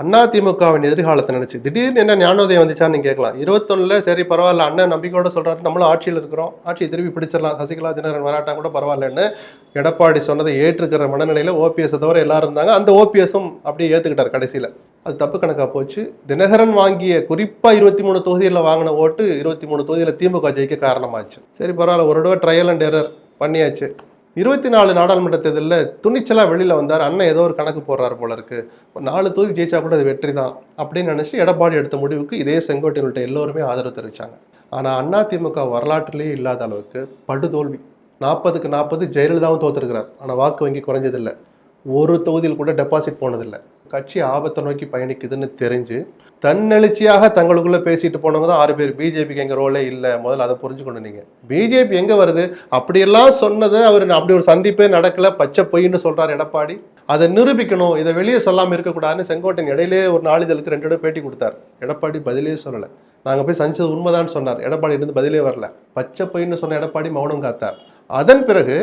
அண்ணா திமுகவின் எதிர்காலத்தை நினச்சி. திடீர்னு என்ன ஞானோதயம் வந்துச்சான்னு கேட்கலாம். இருபத்தொன்னுல சரி பரவாயில்ல அண்ணன் நம்பிக்கையோட சொல்கிறாரு நம்மளும் ஆட்சியில் இருக்கிறோம். ஆட்சியை திருப்பி பிடிச்சிடலாம். சசிகலா தினகரன் வராட்டா கூட பரவாயில்லன்னு எடப்பாடி சொன்னதை ஏற்றுக்கிற மனநிலையில் ஓபிஎஸ் தவிர எல்லாரும் இருந்தாங்க. அந்த ஓபிஎஸும் அப்படியே ஏற்றுக்கிட்டார் கடைசியில். அது தப்பு கணக்காக போச்சு. தினகரன் வாங்கிய குறிப்பாக இருபத்தி மூணு தொகுதியில் வாங்கின ஓட்டு இருபத்தி மூணு தொகுதியில் திமுக ஜெயிக்க காரணமாச்சு. சரி பரவாயில்ல ஒரு தடவை ட்ரையல் அண்ட் எரர் பண்ணியாச்சு. இருபத்தி நாலு நாடாளுமன்ற தேர்தலில் துணிச்சலாக வெளியில் வந்தார். அண்ணன் ஏதோ ஒரு கணக்கு போடுறாரு போல இருக்கு. ஒரு நாலு தொகுதி ஜெயிச்சா கூட அது வெற்றி தான் அப்படின்னு நினச்சி எடப்பாடி எடுத்த முடிவுக்கு இதே செங்கோட்டையினுடைய எல்லோருமே ஆதரவு தெரிவித்தாங்க ஆனால் அதிமுக வரலாற்றிலேயே இல்லாத அளவுக்கு படுதோல்வி. நாற்பதுக்கு நாற்பது ஜெயலலிதாவும் தோத்துருக்கிறார். ஆனால் வாக்கு வங்கி குறைஞ்சதில்லை. ஒரு தொகுதியில் கூட டெபாசிட் போனதில்லை. கட்சி ஆபத்தை நோக்கி பயணிக்குதுன்னு தெரிஞ்சு தன்னெழுச்சியாக தங்களுக்குள்ளே பேசிட்டு போனவங்க தான் ஆறு பேர். பிஜேபிக்கு எங்கள் ரோலே இல்லை. முதல்ல அதை புரிஞ்சுக்கணும் நீங்கள் பிஜேபி எங்கே வருது? அப்படியெல்லாம் சொன்னது அவர் அப்படி ஒரு சந்திப்பே நடக்கல. பச்சை பொய்ன்னு சொல்கிறார் எடப்பாடி. அதை நிரூபிக்கணும். இதை வெளியே சொல்லாமல் இருக்கக்கூடாதுன்னு செங்கோட்டையன் இடையிலே ஒரு நாளிதழுக்கு ரெண்டு இடம் பேட்டி கொடுத்தார். எடப்பாடி பதிலே சொல்லலை. நாங்கள் போய் சந்திச்சது உண்மைதான் சொன்னார். எடப்பாடி இருந்து பதிலே வரல. பச்சை பொய்ன்னு சொன்ன எடப்பாடி மௌனம் காத்தார். அதன் பிறகு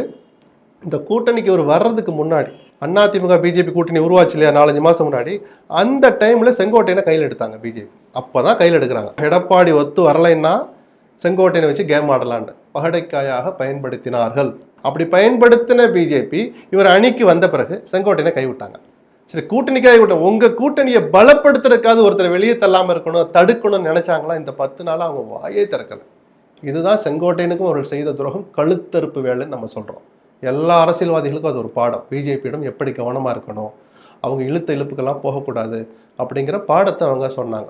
இந்த கூட்டணிக்கு ஒரு வர்றதுக்கு முன்னாடி அதிமுக பிஜேபி கூட்டணி உருவாச்சு இல்லையா நாலஞ்சு மாதம் முன்னாடி அந்த டைமில் செங்கோட்டையனை கையில் எடுத்தாங்க பிஜேபி அப்போ தான் கையில் எடுக்கிறாங்க. எடப்பாடி ஒத்து வரலைன்னா செங்கோட்டையனை வச்சு கேம் ஆடலான்னு பகடைக்காயாக பயன்படுத்தினார்கள். அப்படி பயன்படுத்தின பிஜேபி இவர் அணிக்கு வந்த பிறகு செங்கோட்டையனை கைவிட்டாங்க. சரி கூட்டணிக்காக விட்ட உங்க கூட்டணியை பலப்படுத்துறதுக்காவது ஒருத்தர் வெளியே தள்ளாமல் இருக்கணும் தடுக்கணும்னு நினைச்சாங்களா இந்த பத்து நாள் அவங்க வாயே திறக்கல. இதுதான் செங்கோட்டையனுக்கும் அவர்கள் செய்த துரோகம் கழுத்தறுப்பு வேலைன்னு நம்ம சொல்றோம். எல்லா அரசியல்வாதிகளுக்கும் அது ஒரு பாடம். பிஜேபியிடம் எப்படி கவனமாக இருக்கணும்? அவங்க இழுத்த இழுப்புக்கெல்லாம் போகக்கூடாது அப்படிங்கிற பாடத்தை அவங்க சொன்னாங்க.